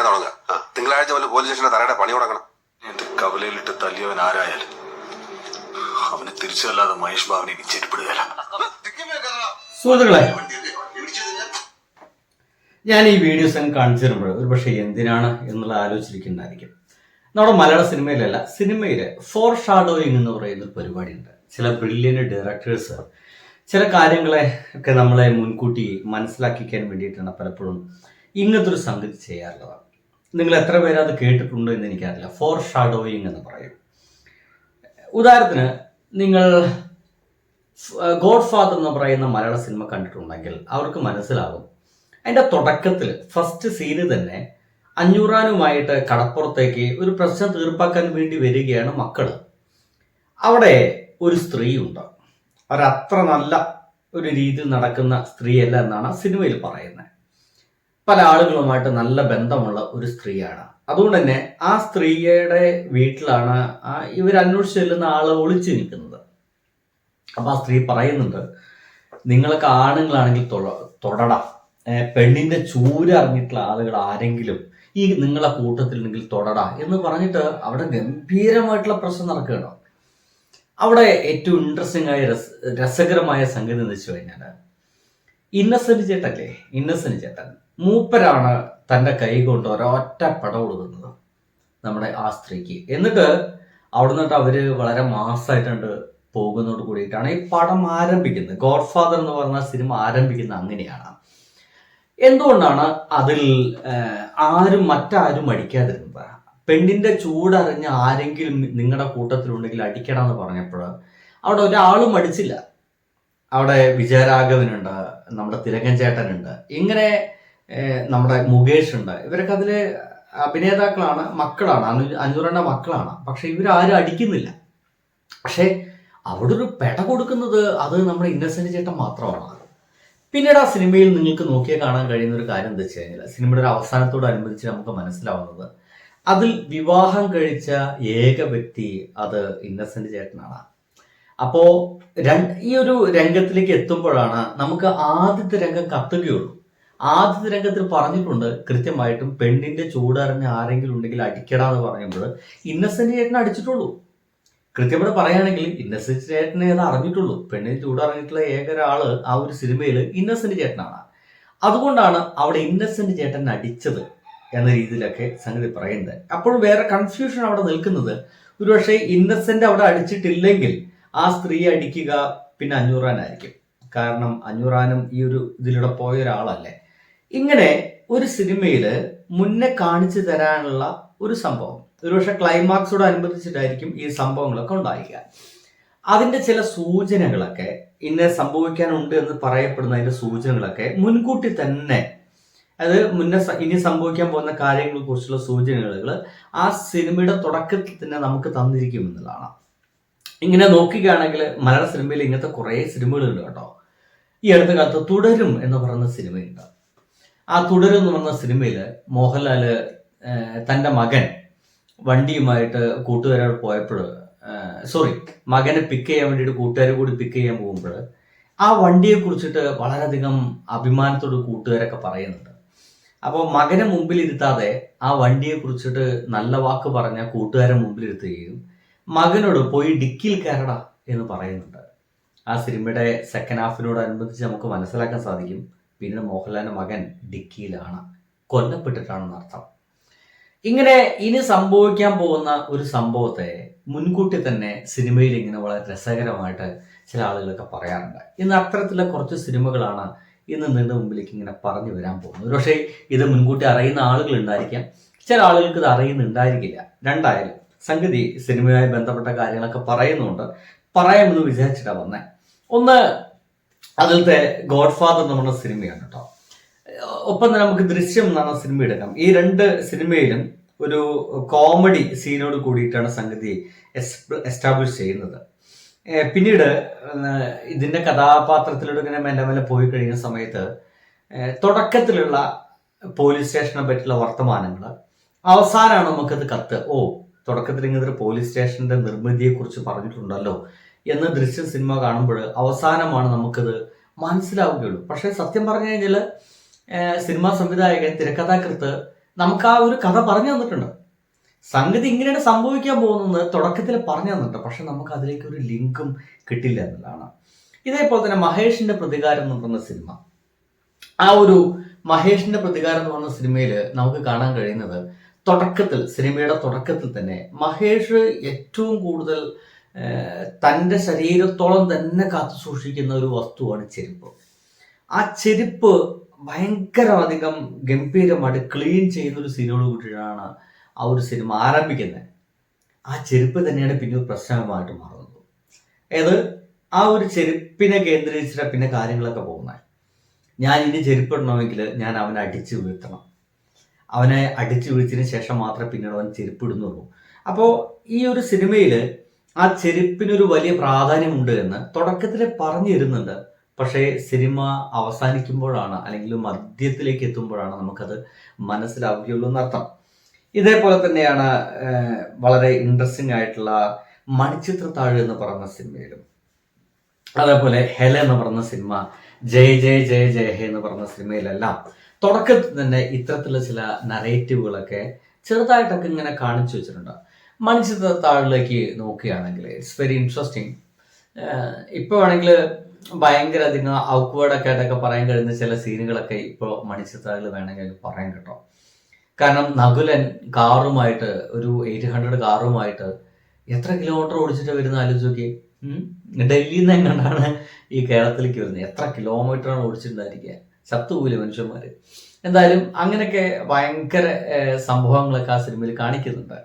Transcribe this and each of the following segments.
വിളിക്കാൻ തുടങ്ങുക. തിങ്കളാഴ്ച മുതൽ പോലീസ് സ്റ്റേഷന്റെ തലയുടെ പണി തുടങ്ങണം. എന്റെ കവലയിലിട്ട് തല്ലിയവൻ ആരായാലും അവനെ തിരിച്ചല്ലാതെ മഹേഷ് ബാബിനെ ഇനി ചെരുപ്പിടുകയല്ല. സുഹൃത്തുക്കളെ ഞാൻ ഈ വീഡിയോസ് അങ്ങ് കാണിച്ചു തരുമ്പോൾ ഒരു പക്ഷേ എന്തിനാണ് എന്നുള്ള ആലോചിച്ചിരിക്കുന്നതായിരിക്കും. നമ്മുടെ മലയാള സിനിമയിലല്ല സിനിമയിൽ ഫോർ ഷാഡോയിങ് എന്ന് പറയുന്ന ഒരു പരിപാടിയുണ്ട്. ചില ബ്രില്യന്റ് ഡയറക്ടേഴ്സ് ചില കാര്യങ്ങളെ ഒക്കെ നമ്മളെ മുൻകൂട്ടി മനസ്സിലാക്കിക്കാൻ വേണ്ടിയിട്ടാണ് പലപ്പോഴും ഇങ്ങനത്തെ ഒരു സംഗതി ചെയ്യാറുള്ളത്. നിങ്ങൾ എത്ര പേര് അത് കേട്ടിട്ടുണ്ടോ എന്ന് എനിക്കറിയില്ല. ഫോർ ഷാഡോയിങ് എന്ന് പറയും. ഉദാഹരണത്തിന് നിങ്ങൾ ഗോഡ് ഫാദർ എന്ന് പറയുന്ന മലയാള സിനിമ കണ്ടിട്ടുണ്ടെങ്കിൽ അവർക്ക് മനസ്സിലാകും അതിന്റെ തുടക്കത്തിൽ ഫസ്റ്റ് സീന് തന്നെ അഞ്ഞൂറാനുമായിട്ട് കടപ്പുറത്തേക്ക് ഒരു പ്രശ്നം തീർപ്പാക്കാൻ വേണ്ടി വരികയാണ് മക്കൾ അവിടെ ഒരു സ്ത്രീയുണ്ട്. അവരത്ര നല്ല ഒരു രീതിയിൽ നടക്കുന്ന സ്ത്രീയല്ല എന്നാണ് സിനിമയിൽ പറയുന്നത്. പല ആളുകളുമായിട്ട് നല്ല ബന്ധമുള്ള ഒരു സ്ത്രീയാണ്. അതുകൊണ്ട് തന്നെ ആ സ്ത്രീയുടെ വീട്ടിലാണ് ഇവർ അന്വേഷിച്ച് ചെല്ലുന്ന ആൾ ഒളിച്ചു നിൽക്കുന്നത്. അപ്പൊ ആ സ്ത്രീ പറയുന്നുണ്ട് നിങ്ങളൊക്കെ ആണുങ്ങളാണെങ്കിൽ തൊടടാം. പെണ്ണിന്റെ ചൂര് അറിഞ്ഞിട്ടുള്ള ആളുകൾ ആരെങ്കിലും ഈ നിങ്ങളെ കൂട്ടത്തിലുണ്ടെങ്കിൽ തൊടടാ. എന്ന് പറഞ്ഞിട്ട് അവിടെ ഗംഭീരമായിട്ടുള്ള പ്രശ്നം നടക്കുകയാണ്. അവിടെ ഏറ്റവും ഇൻട്രസ്റ്റിംഗ് ആയ രസ രസകരമായ സംഗതി എന്ന് വെച്ച് കഴിഞ്ഞാൽ ഇന്നസെന്റ് ചേട്ടല്ലേ? ഇന്നസെന്റ് ചേട്ടൻ. മൂപ്പരാണ് തന്റെ കൈ കൊണ്ട് ഒരൊറ്റ പടം കൊടുക്കുന്നത് നമ്മുടെ ആ സ്ത്രീക്ക്. എന്നിട്ട് അവിടെ നിന്നിട്ട് അവർ വളരെ മാസമായിട്ടുണ്ട് പോകുന്നതോട് കൂടിയിട്ടാണ് ഈ പടം ആരംഭിക്കുന്നത്. ഗോഡ് ഫാദർ എന്ന് പറഞ്ഞ സിനിമ ആരംഭിക്കുന്നത് അങ്ങനെയാണ്. എന്തുകൊണ്ടാണ് അതിൽ ആരും മറ്റാരും അടിക്കാതിരുന്നത് പെണ്ണിന്റെ ചൂടറിഞ്ഞ് ആരെങ്കിലും നിങ്ങളുടെ കൂട്ടത്തിലുണ്ടെങ്കിൽ അടിക്കണം എന്ന് പറഞ്ഞപ്പോൾ അവിടെ ഒരാളും അടിച്ചില്ല അവിടെ വിജയരാഘവനുണ്ട് നമ്മുടെ തിലകൻ ചേട്ടനുണ്ട്. ഇങ്ങനെ നമ്മുടെ മുകേഷ് ഉണ്ട്. ഇവരൊക്കെ അതിലെ അഭിനേതാക്കളാണ് മക്കളാണ്. അനു അഞ്ഞൂറിന്റെ മക്കളാണ്. പക്ഷെ ഇവരാരും അടിക്കുന്നില്ല. പക്ഷെ അവിടെ ഒരു പെട കൊടുക്കുന്നത് അത് നമ്മുടെ ഇന്നസെന്റ് ചേട്ടൻ മാത്രമാണ്. പിന്നീട് ആ സിനിമയിൽ നിങ്ങൾക്ക് നോക്കിയാൽ കാണാൻ കഴിയുന്ന ഒരു കാര്യം എന്താ വെച്ച് കഴിഞ്ഞാൽ സിനിമയുടെ ഒരു അവസാനത്തോടനുബന്ധിച്ച് നമുക്ക് മനസ്സിലാവുന്നത് അതിൽ വിവാഹം കഴിച്ച ഏക വ്യക്തി അത് ഇന്നസെന്റ് ചേട്ടനാണ്. അപ്പോ ഈ ഒരു രംഗത്തിലേക്ക് എത്തുമ്പോഴാണ് നമുക്ക് ആദ്യത്തെ രംഗം കത്തുകയുള്ളൂ. ആദ്യത്തെ രംഗത്തിൽ പറഞ്ഞിട്ടുണ്ട് കൃത്യമായിട്ടും പെണ്ണിന്റെ ചൂടറിഞ്ഞ് ആരെങ്കിലും ഉണ്ടെങ്കിൽ അടിക്കടാന്ന് പറയുമ്പോൾ ഇന്നസെന്റ് ചേട്ടനെ അടിച്ചിട്ടുള്ളൂ. കൃത്യമായിട്ട് പറയുകയാണെങ്കിൽ ഇന്നസെന്റ് ചേട്ടനെ അത് അറിഞ്ഞിട്ടുള്ളൂ. പെണ്ണിന് ചൂടറിഞ്ഞിട്ടുള്ള ഏക ഒരാൾ ആ ഒരു സിനിമയിൽ ഇന്നസെന്റ് ചേട്ടനാണ്. അതുകൊണ്ടാണ് അവിടെ ഇന്നസെന്റ് ചേട്ടൻ അടിച്ചത് എന്ന രീതിയിലൊക്കെ സംഗതി പറയുന്നത്. അപ്പോൾ വേറെ കൺഫ്യൂഷൻ അവിടെ നിൽക്കുന്നത് ഒരുപക്ഷെ ഇന്നസെന്റ് അവിടെ അടിച്ചിട്ടില്ലെങ്കിൽ ആ സ്ത്രീ അടിക്കുക പിന്നെ അഞ്ഞൂറാനായിരിക്കും കാരണം അഞ്ഞൂറാനും ഈ ഒരു ഇതിലൂടെ പോയ ഒരാളല്ലേ. ഇങ്ങനെ ഒരു സിനിമയിൽ മുന്നേ കാണിച്ചു തരാനുള്ള ഒരു സംഭവം. ഒരുപക്ഷെ ക്ലൈമാക്സോട് അനുബന്ധിച്ചിട്ടായിരിക്കും ഈ സംഭവങ്ങളൊക്കെ ഉണ്ടായിരിക്കുക അതിന്റെ ചില സൂചനകളൊക്കെ ഇന്ന് സംഭവിക്കാനുണ്ട് എന്ന് പറയപ്പെടുന്ന അതിന്റെ സൂചനകളൊക്കെ മുൻകൂട്ടി തന്നെ അത് മുന്നേ ഇനി സംഭവിക്കാൻ പോകുന്ന കാര്യങ്ങളെ കുറിച്ചുള്ള സൂചനകൾ ആ സിനിമയുടെ തുടക്കത്തിൽ തന്നെ നമുക്ക് തന്നിരിക്കും എന്നുള്ളതാണ്. ഇങ്ങനെ നോക്കുകയാണെങ്കിൽ മലയാള സിനിമയിൽ ഇങ്ങനത്തെ കുറേ സിനിമകളുണ്ട് കേട്ടോ. ഈ അടുത്ത കാലത്ത് തുടരും എന്ന് പറയുന്ന സിനിമയുണ്ട്. ആ തുടരും എന്ന് സിനിമയിൽ മോഹൻലാൽ ഏഹ്, തന്റെ മകൻ വണ്ടിയുമായിട്ട് കൂട്ടുകാരോട് പോയപ്പോൾ സോറി മകനെ പിക്ക് ചെയ്യാൻ വേണ്ടിയിട്ട് കൂട്ടുകാരെ കൂടി പിക്ക് ചെയ്യാൻ പോകുമ്പോൾ ആ വണ്ടിയെ കുറിച്ചിട്ട് വളരെയധികം അഭിമാനത്തോട് കൂട്ടുകാരൊക്കെ പറയുന്നുണ്ട്. അപ്പോൾ മകനെ മുമ്പിൽ ഇരുത്താതെ ആ വണ്ടിയെ കുറിച്ചിട്ട് നല്ല വാക്ക് പറഞ്ഞ കൂട്ടുകാരെ മുമ്പിൽ ഇരുത്തുകയും മകനോട് പോയി ഡിക്കിയിൽ കയറടാ എന്ന് പറയുന്നുണ്ട്. ആ സിനിമയുടെ സെക്കൻഡ് ഹാഫിനോടനുബന്ധിച്ച് നമുക്ക് മനസ്സിലാക്കാൻ സാധിക്കും. പിന്നീട് മോഹൻലാലിന്റെ മകൻ ഡിക്കിയിലാണ്. കൊല്ലപ്പെട്ടിട്ടാണെന്ന് അർത്ഥം. ഇങ്ങനെ ഇനി സംഭവിക്കാൻ പോകുന്ന ഒരു സംഭവത്തെ മുൻകൂട്ടി തന്നെ സിനിമയിൽ ഇങ്ങനെ വളരെ രസകരമായിട്ട് ചില ആളുകളൊക്കെ പറയാറുണ്ട്. ഇന്ന് അത്തരത്തിലുള്ള കുറച്ച് സിനിമകളാണ് ഇന്ന് നിങ്ങളുടെ മുമ്പിലേക്ക് ഇങ്ങനെ പറഞ്ഞു വരാൻ പോകുന്നത്. ഒരുപക്ഷെ ഇത് മുൻകൂട്ടി അറിയുന്ന ആളുകൾ ഉണ്ടായിരിക്കാം. ചില ആളുകൾക്ക് ഇത് അറിയുന്നുണ്ടായിരിക്കില്ല. രണ്ടായാലും സംഗതി സിനിമയുമായി ബന്ധപ്പെട്ട കാര്യങ്ങളൊക്കെ പറയുന്നുണ്ട്. പറയാമെന്ന് വിചാരിച്ചിട്ടാണ് വന്നേ. ഒന്ന് അതിലത്തെ ഗോഡ് ഫാദർ പറഞ്ഞ സിനിമയാണ് കേട്ടോ ഒപ്പം തന്നെ നമുക്ക് ദൃശ്യം എന്നാണ് സിനിമ എടുക്കാം. ഈ രണ്ട് സിനിമയിലും ഒരു കോമഡി സീനോട് കൂടിയിട്ടാണ് സംഗതി എസ്റ്റാബ്ലിഷ് ചെയ്യുന്നത്. പിന്നീട് ഇതിന്റെ കഥാപാത്രത്തിലൂടെ ഇങ്ങനെ മെല്ലെ മെല്ലെ പോയി കഴിയുന്ന സമയത്ത് തുടക്കത്തിലുള്ള പോലീസ് സ്റ്റേഷനെ പറ്റിയുള്ള വർത്തമാനങ്ങൾ അവസാനമാണ് നമുക്കത് കത്ത്. ഓ തുടക്കത്തിൽ ഇങ്ങനത്തെ പോലീസ് സ്റ്റേഷന്റെ നിർമ്മിതിയെ കുറിച്ച് പറഞ്ഞിട്ടുണ്ടല്ലോ. എന്ന് ദൃശ്യം സിനിമ കാണുമ്പോൾ അവസാനമാണ് നമുക്കത് മനസ്സിലാവുകയുള്ളൂ. പക്ഷെ സത്യം പറഞ്ഞു കഴിഞ്ഞാൽ സിനിമാ സംവിധായകൻ തിരക്കഥാകൃത്ത് നമുക്ക് ആ ഒരു കഥ പറഞ്ഞു തന്നിട്ടുണ്ട്. സംഗതി ഇങ്ങനെയാണ് സംഭവിക്കാൻ പോകുന്നത് തുടക്കത്തിൽ പറഞ്ഞു തന്നിട്ടുണ്ട്. പക്ഷെ നമുക്ക് അതിലേക്ക് ഒരു ലിങ്കും കിട്ടില്ല എന്നുള്ളതാണ്. ഇതേപോലെ തന്നെ മഹേഷിന്റെ പ്രതികാരം എന്ന് പറയുന്ന സിനിമ. ആ ഒരു മഹേഷിന്റെ പ്രതികാരം എന്ന് പറഞ്ഞ സിനിമയിൽ നമുക്ക് കാണാൻ കഴിയുന്നത് തുടക്കത്തിൽ സിനിമയുടെ തുടക്കത്തിൽ തന്നെ മഹേഷ് ഏറ്റവും കൂടുതൽ തന്റെ ശരീരത്തോളം തന്നെ കാത്തു സൂക്ഷിക്കുന്ന ഒരു വസ്തുവാണ് ചെരുപ്പ്. ആ ചെരുപ്പ് ഭയങ്കരമധികം ഗംഭീരമായിട്ട് ക്ലീൻ ചെയ്യുന്ന ഒരു സീനോട് കൂടിയാണ് ആ ഒരു സിനിമ ആരംഭിക്കുന്നത്. ആ ചെരുപ്പ് തന്നെയാണ് പിന്നെ ഒരു പ്രശ്നമായിട്ട് മാറുന്നത്. ഏത്? ആ ഒരു ചെരുപ്പിനെ കേന്ദ്രീകരിച്ചിട്ട് പിന്നെ കാര്യങ്ങളൊക്കെ പോകുന്നത്. ഞാൻ ഇനി ചെരുപ്പിടണമെങ്കിൽ ഞാൻ അവനെ അടിച്ചു വീഴ്ത്തണം. അവനെ അടിച്ചു വീഴ്ച്ചതിന് ശേഷം മാത്രമേ പിന്നീട് അവൻ ചെരുപ്പിടുന്നുള്ളൂ അപ്പോൾ ഈ ഒരു സിനിമയിൽ ആ ചെരുപ്പിനൊരു വലിയ പ്രാധാന്യമുണ്ട് എന്ന് തുടക്കത്തിൽ പറഞ്ഞു തരുന്നുണ്ട്. പക്ഷേ സിനിമ അവസാനിക്കുമ്പോഴാണ് അല്ലെങ്കിൽ മധ്യത്തിലേക്ക് എത്തുമ്പോഴാണ് നമുക്കത് മനസ്സിലാവുകയുള്ളൂ എന്നർത്ഥം. ഇതേപോലെ തന്നെയാണ് വളരെ ഇൻട്രസ്റ്റിംഗ് ആയിട്ടുള്ള മണിച്ചിത്രത്താഴ് എന്ന് പറയുന്ന സിനിമയിലും. അതേപോലെ ഹെല എന്ന് പറയുന്ന സിനിമ ജയ് ജയ് ജയ് ജയ ഹെ എന്ന് പറയുന്ന സിനിമയിലെല്ലാം തുടക്കത്തിൽ തന്നെ ഇത്തരത്തിലുള്ള ചില നറേറ്റീവുകളൊക്കെ ചെറുതായിട്ടൊക്കെ ഇങ്ങനെ കാണിച്ചു വെച്ചിട്ടുണ്ട്. മണിച്ചിത്രത്താഴിലേക്ക് നോക്കുകയാണെങ്കിൽ ഇറ്റ്സ് വെരി ഇൻട്രസ്റ്റിംഗ് ഇപ്പോൾ ആണെങ്കിൽ ഭയങ്കര അധികം ഔക്ക്വേർഡൊക്കെ ആയിട്ടൊക്കെ പറയാൻ കഴിയുന്ന ചില സീനുകളൊക്കെ ഇപ്പോൾ മണിച്ചിത്രത്താഴിൽ വേണമെങ്കിൽ പറയാൻ കേട്ടോ. കാരണം നകുലൻ കാറുമായിട്ട് ഒരു എയ്റ്റ് ഹൺഡ്രഡ് കാറുമായിട്ട് എത്ര കിലോമീറ്റർ ഓടിച്ചിട്ട് വരുന്ന ആലോചിച്ച് നോക്കി ഡൽഹിയിൽ നിന്ന് എങ്ങനെയാണ് ഈ കേരളത്തിലേക്ക് വരുന്നത്? എത്ര കിലോമീറ്ററാണ് ഓടിച്ചിട്ടുണ്ടായിരിക്കുക? ചത്തുപോയില്ലേ മനുഷ്യന്മാർ എന്തായാലും അങ്ങനെയൊക്കെ ഭയങ്കര സംഭവങ്ങളൊക്കെ ആ സിനിമയിൽ കാണിക്കുന്നുണ്ട്.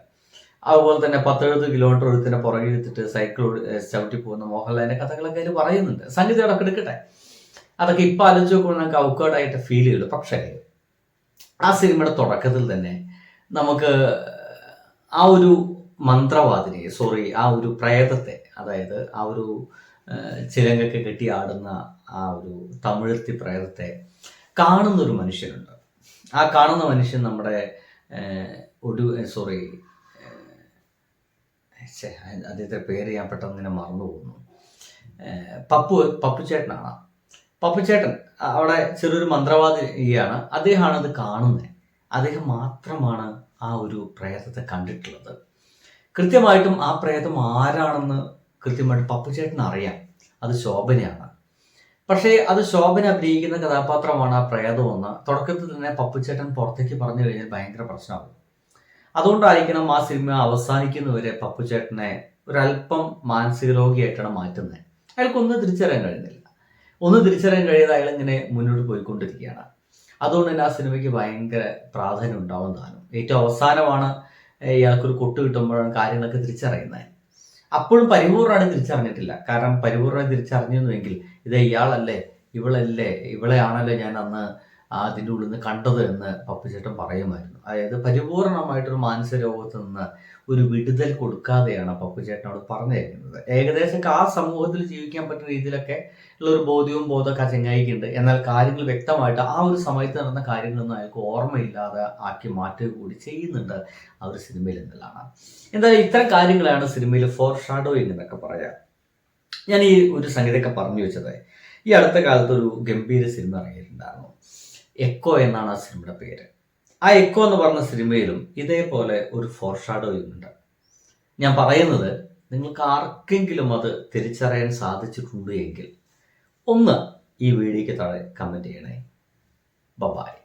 അതുപോലെ തന്നെ പത്തെഴുപത് കിലോമീറ്റർ ഒരുത്തിനെ പുറകിൽ എടുത്തിട്ട് സൈക്കിൾ ചവിട്ടി പോകുന്ന മോഹൻലാലിന്റെ കഥകളൊക്കെ അതിൽ പറയുന്നുണ്ട്. സംഗീതം അടക്കം എടുക്കട്ടെ. അതൊക്കെ ഇപ്പൊ ആലോചിച്ച് നോക്കുമ്പോൾ നമുക്ക് ഔക്കേർഡായിട്ട് ഫീൽ ചെയ്യുള്ളൂ. പക്ഷേ ആ സിനിമയുടെ തുടക്കത്തിൽ തന്നെ നമുക്ക് ആ ഒരു മന്ത്രവാദിനെ സോറി ആ ഒരു പ്രേതത്തെ അതായത് ആ ഒരു ചിലങ്കൊക്കെ കെട്ടി ആടുന്ന ആ ഒരു തമിഴത്തി പ്രേതത്തെ കാണുന്ന ഒരു മനുഷ്യനുണ്ട്. ആ കാണുന്ന മനുഷ്യൻ നമ്മുടെ ഒടു സോറി അദ്ദേഹത്തെ പേര് ഞാൻ പെട്ടെന്ന് ഇങ്ങനെ മറന്നു പോകുന്നു. പപ്പു പപ്പുചേട്ടനാണ് പപ്പുചേട്ടൻ അവിടെ ചെറിയൊരു മന്ത്രവാദിയാണ്. അദ്ദേഹമാണ് അത് കാണുന്നത് അദ്ദേഹം മാത്രമാണ് ആ ഒരു പ്രേതത്തെ കണ്ടിട്ടുള്ളത്. കൃത്യമായിട്ടും ആ പ്രേതം ആരാണെന്ന് കൃത്യമായിട്ട് പപ്പുചേട്ടൻ അറിയാം. അത് ശോഭനയാണ്. പക്ഷേ അത് ശോഭന അഭിനയിക്കുന്ന കഥാപാത്രമാണ് ആ പ്രേതമെന്ന് തുടക്കത്തിൽ തന്നെ പപ്പുചേട്ടൻ പുറത്തേക്ക് പറഞ്ഞു കഴിഞ്ഞാൽ ഭയങ്കര പ്രശ്നമാകും. അതുകൊണ്ടായിരിക്കണം ആ സിനിമ അവസാനിക്കുന്നവരെ പപ്പുചേട്ടനെ ഒരല്പം മാനസിക രോഗിയായിട്ടാണ് മാറ്റുന്നത്. അയാൾക്കൊന്നും തിരിച്ചറിയാൻ കഴിയുന്നില്ല ഒന്നും തിരിച്ചറിയാൻ കഴിയാതെ അയാൾ ഇങ്ങനെ മുന്നോട്ട് പോയിക്കൊണ്ടിരിക്കുകയാണ്. അതുകൊണ്ട് തന്നെ ആ സിനിമയ്ക്ക് ഭയങ്കര പ്രാധാന്യം ഉണ്ടാവുന്നതാണ് ഏറ്റവും അവസാനമാണ് ഇയാൾക്കൊരു കൊട്ട് കിട്ടുമ്പോഴാണ് കാര്യങ്ങളൊക്കെ തിരിച്ചറിയുന്നത്. അപ്പോഴും പരിപൂർണമാണ് തിരിച്ചറിഞ്ഞിട്ടില്ല. കാരണം പരിപൂർണമായി തിരിച്ചറിഞ്ഞിരുന്നുവെങ്കിൽ ഇത് ഇയാളല്ലേ ഇവളല്ലേ ഇവളെയാണല്ലോ ഞാൻ അന്ന് അതിന്റെ ഉള്ളിൽ നിന്ന് കണ്ടത് എന്ന് പപ്പുചേട്ടൻ പറയുമായിരുന്നു. അതായത് പരിപൂർണമായിട്ടൊരു മാനസിക രോഗത്തിൽ നിന്ന് ഒരു വിടുതൽ കൊടുക്കാതെയാണ് പപ്പുചേട്ടനോട് പറഞ്ഞിരിക്കുന്നത് ഏകദേശം ആ സമൂഹത്തിൽ ജീവിക്കാൻ പറ്റുന്ന രീതിയിലൊക്കെ ഉള്ള ഒരു ബോധ്യവും ബോധമൊക്കെ ആ ചെങ്ങായിക്കുണ്ട്. എന്നാൽ കാര്യങ്ങൾ വ്യക്തമായിട്ട് ആ ഒരു സമയത്ത് നടന്ന കാര്യങ്ങളൊന്നും അയാൾക്ക് ഓർമ്മയില്ലാതെ ആക്കി മാറ്റുക കൂടി ചെയ്യുന്നുണ്ട് ആ ഒരു സിനിമയിൽ എന്നുള്ളതാണ്. എന്തായാലും ഇത്തരം കാര്യങ്ങളാണ് സിനിമയിൽ ഫോർ ഷാഡോയിങ് എന്നൊക്കെ പറയാം. ഞാൻ ഈ ഒരു സംഗീതമൊക്കെ പറഞ്ഞു വെച്ചത്. ഈ അടുത്ത കാലത്ത് ഒരു ഗംഭീര സിനിമ ഇറങ്ങിയിട്ടുണ്ടായിരുന്നു. എക്കോ എന്നാണ് ആ സിനിമയുടെ പേര്. ആ എക്കോ എന്ന് പറഞ്ഞ സിനിമയിലും ഇതേപോലെ ഒരു ഫോർഷാഡോയിങ് ഉണ്ട് ഞാൻ പറയുന്നത് നിങ്ങൾക്ക് ആർക്കെങ്കിലും അത് തിരിച്ചറിയാൻ സാധിച്ചിട്ടുണ്ട് എങ്കിൽ ഒന്ന് ഈ വീഡിയോയ്ക്ക് താഴെ കമന്റ് ചെയ്യണേ. ബബായ്